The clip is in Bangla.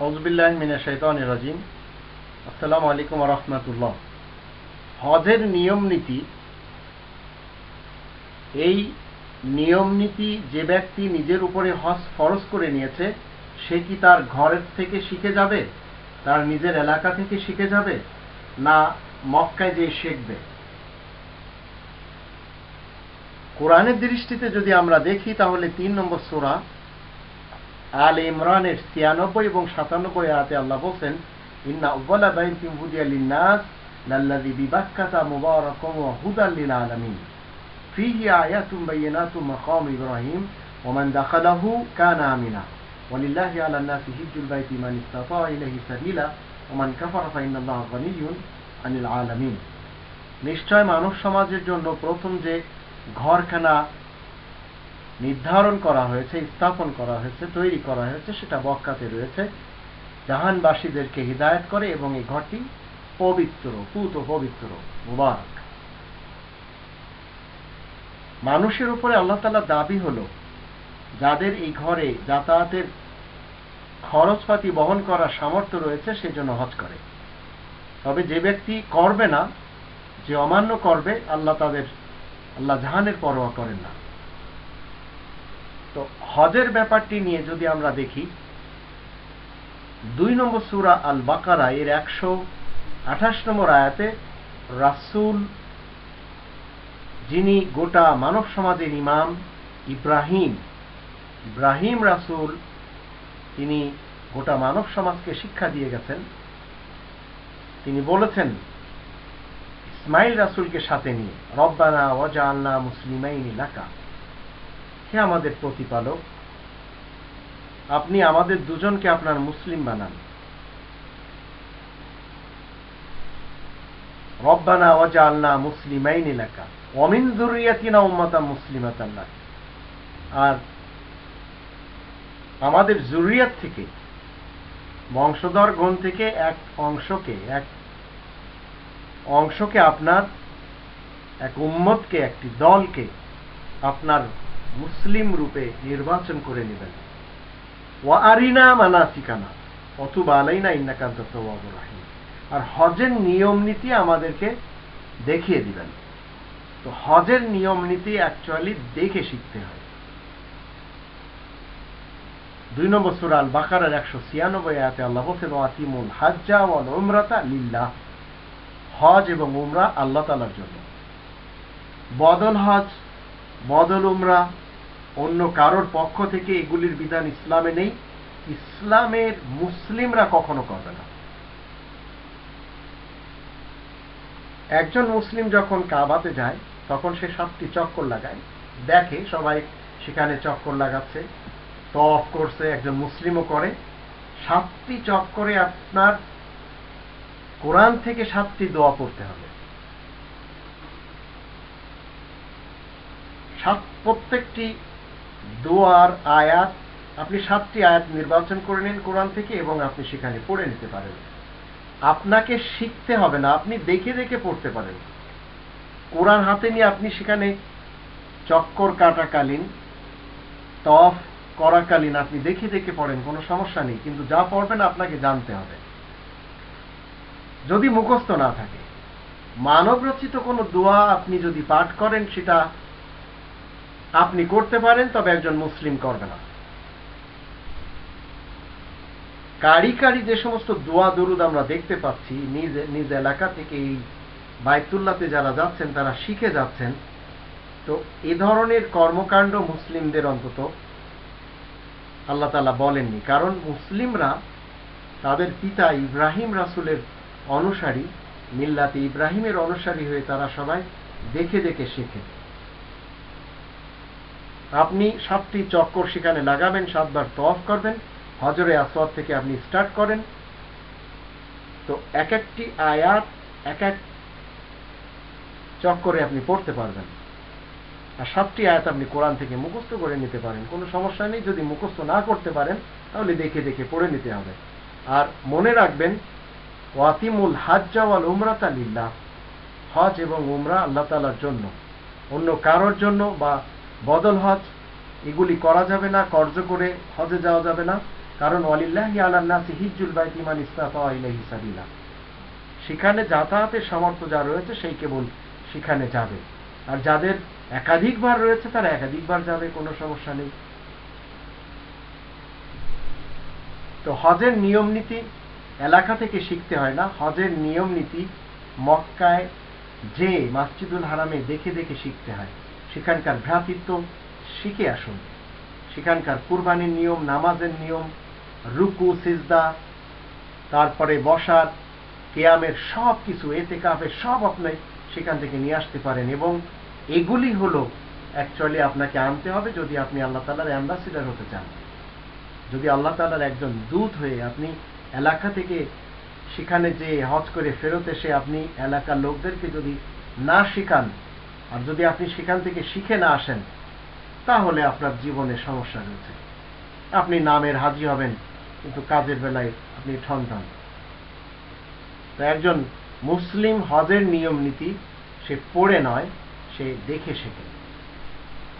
রাজিম আসসালামু আলাইকুম রহমতুল্লাহ হজের নিয়ম এই নিয়ম যে ব্যক্তি নিজের উপরে হজ ফরজ করে নিয়েছে, সে কি তার ঘরের থেকে শিখে যাবে? তার নিজের এলাকা থেকে শিখে যাবে? না মক্কায় যে শিখবে? কোরআনের দৃষ্টিতে যদি আমরা দেখি, তাহলে তিন নম্বর সোরা আল ইমরানের ছিয়ানব্বই এবং সাতানব্বই আয়াতে আল্লাহ বলছেন, ইন্না উব্বালা বাইতিম হুদিয়া লিন্নাস লাল্লাযী বিবাক্কাতা মুবারাকান ওয়া হুদাল লিল আলামিন ফীহি আয়াতুম বাইয়িনাতুম মাকাম ইব্রাহিম ওয়া মান দাখালাহু কানা আমিনা। ওয়ালিল্লাহি আলা নাসি হিজ্জুল বাইতি মান ইসতাতা ইলাইহি সাবিলা ওয়া মান কাফারা ফাইন্নাল্লাহা গনিয়্যুন আনিল আলামিন। নিশ্চয় মানব সমাজের জন্য প্রথম যে ঘরখানা নির্ধারণ করা হয়েছে, স্থাপন করা হয়েছে, তৈরি করা হয়েছে, সেটা বক্কাতে রয়েছে। জাহানবাসীদেরকে হৃদায়ত করে এবং এই ঘরটি পবিত্র, পুত পবিত্র, মুবারক। মানুষের উপরে আল্লাহ তালা দাবি হল, যাদের এই ঘরে যাতায়াতের খরচপাতি বহন করার সামর্থ্য রয়েছে, সেজন্য হজ করে। তবে যে ব্যক্তি করবে না, যে অমান্য করবে, আল্লাহ তাদের, আল্লাহ জাহানের পরোয়া করেন না। তো হজের ব্যাপারটি নিয়ে যদি আমরা দেখি, দুই নম্বর সুরা আল বাকারা এর একশো আঠাশ নম্বর আয়াতে রাসুল, যিনি গোটা মানব সমাজের ইমাম, ইব্রাহিম ইব্রাহিম রাসুল, তিনি গোটা মানব সমাজকে শিক্ষা দিয়ে গেছেন। তিনি বলেছেন, ইসমাইল রাসুলকে সাথে নিয়ে, রব্বানা ওয়াজা আল্লাহ মুসলিমাইন এলাকা হে আমাদের প্রতিপালক। আপনি আমাদের দুজনকে আপনার মুসলিম বানান। রব্বানা আর আমাদের জুরিয়াত থেকে, বংশধর থেকে এক অংশকে এক অংশকে আপনার, এক উম্মতকে, একটি দলকে আপনার মুসলিম রূপে নির্বাচন করে নেবেন। আরিনা অথবা ইন্নাকান্ত রাহিম। আর হজের নিয়ম নীতি আমাদেরকে দেখিয়ে দিবেন। তো হজের নিয়ম নীতি অ্যাকচুয়ালি দেখে শিখতে হয়। দুই নম্বর একশো ছিয়ানব্বই আয়াতে আল্লাহ হাজ্জা উমরাতা হজ এবং উমরা আল্লাহ তালার জন্য। বদল হজ, বদল উমরা অন্য কারোর পক্ষ থেকে এগুলির বিধান ইসলামে নেই। ইসলামের মুসলিমরা কখনো করবে না। একজন মুসলিম যখন কাবাতে যায়, তখন সে সাতটি চক্কর লাগায়। দেখে সবাই সেখানে চক্কর লাগাচ্ছে, তফ করছে, একজন মুসলিমও করে। সাতটি চক্করে আপনার কোরআন থেকে সাতটি দোয়া পড়তে হবে। সাত প্রত্যেকটি দোয়ার, আয়াত, আপনি সাতটি আয়াত নির্বাচন করে নিন কোরআন থেকে এবং আপনি সেখানে পড়ে নিতে পারেন। আপনাকে শিখতে হবে না, আপনি দেখে দেখে পড়তে পারেন। কোরআন হাতে নিয়ে আপনি সেখানে চক্কর কাটাকালীন, তফ করাকালীন আপনি দেখে দেখে পড়েন, কোনো সমস্যা নেই, কিন্তু যা পড়বেন আপনাকে জানতে হবে। যদি মুখস্থ না থাকে মানব রচিত কোনো দোয়া আপনি যদি পাঠ করেন, সেটা আপনি করতে পারেন, তবে একজন মুসলিম করবে না। কারি কারি যে সমস্ত দোয়া দরুদ আমরা দেখতে পাচ্ছি, নিজ নিজ এলাকা থেকে এই বায়তুল্লাতে যারা যাচ্ছেন, তারা শিখে যাচ্ছেন। তো এ ধরনের কর্মকাণ্ড মুসলিমদের অন্তত আল্লাহ তালা বলেননি। কারণ মুসলিমরা তাদের পিতা ইব্রাহিম রাসুলের অনুসারী, মিল্লাতে ইব্রাহিমের অনুসারী হয়ে তারা সবাই দেখে দেখে শেখে। আপনি সাতটি চক্কর সেখানে লাগাবেন, সাতবার তফ করবেন, হজরে আসওয়াদ থেকে আপনি স্টার্ট করেন। তো এক একটি আয়াত, এক এক চক্করে আপনি পড়তে পারবেন। আর সাতটি আয়াত আপনি কোরআন থেকে মুখস্থ করে নিতে পারেন। কোনো সমস্যা নেই, যদি মুখস্থ না করতে পারেন, তাহলে দেখে দেখে পড়ে নিতে হবে। আর মনে রাখবেন, ওয়াতিমুল হাজ্জা ওয়াল উমরাতা লিল্লাহ। হজ এবং উমরা আল্লাহ তালার জন্য। অন্য কারোর জন্য বা বদল হজ, এগুলি করা যাবে না কর্য করে হজে যাওয়া যাবে না। কারণ অলিল্লাহি আলান্নাসি হিজ্জুল বাইতি মান ইস্তাতা ইলাইহি সাবিলা। সেখানে যাতায়াতের সামর্থ্য যা রয়েছে, সেই কেবল সেখানে যাবে। আর যাদের একাধিকবার রয়েছে, তারা একাধিকবার যাবে, কোনো সমস্যা নেই। তো হজের নিয়ম নীতি এলাকা থেকে শিখতে হয় না। হজের নিয়ম নীতি মক্কায় যে মাসজিদুল হারামে দেখে দেখে শিখতে হয়। সেখানকার ভ্রাতৃত্ব শিখে আসুন। সেখানকার কুরবানির নিয়ম, নামাজের নিয়ম, রুকু, সিজদা, তারপরে বসার, কেয়ামের সব কিছু এতে কাফের সব আপনি সেখান থেকে নিয়ে আসতে পারেন এবং এগুলি হলো অ্যাকচুয়ালি আপনাকে আনতে হবে যদি আপনি আল্লাহ তালার অ্যাম্বাসিডার হতে চান। যদি আল্লাহ তালার একজন দূত হয়ে আপনি এলাকা থেকে সেখানে যে হজ করে ফেরত এসে আপনি এলাকার লোকদেরকে যদি না শিখান আর যদি আপনি সেখান থেকে শিখে না আসেন, তাহলে আপনার জীবনে সমস্যা রয়েছে। আপনি নামের হাজি হবেন, কিন্তু কাজের বেলায় আপনি ঠন ঠন একজন মুসলিম হজের নিয়ম নীতি সে পড়ে নয়, সে দেখে শেখে।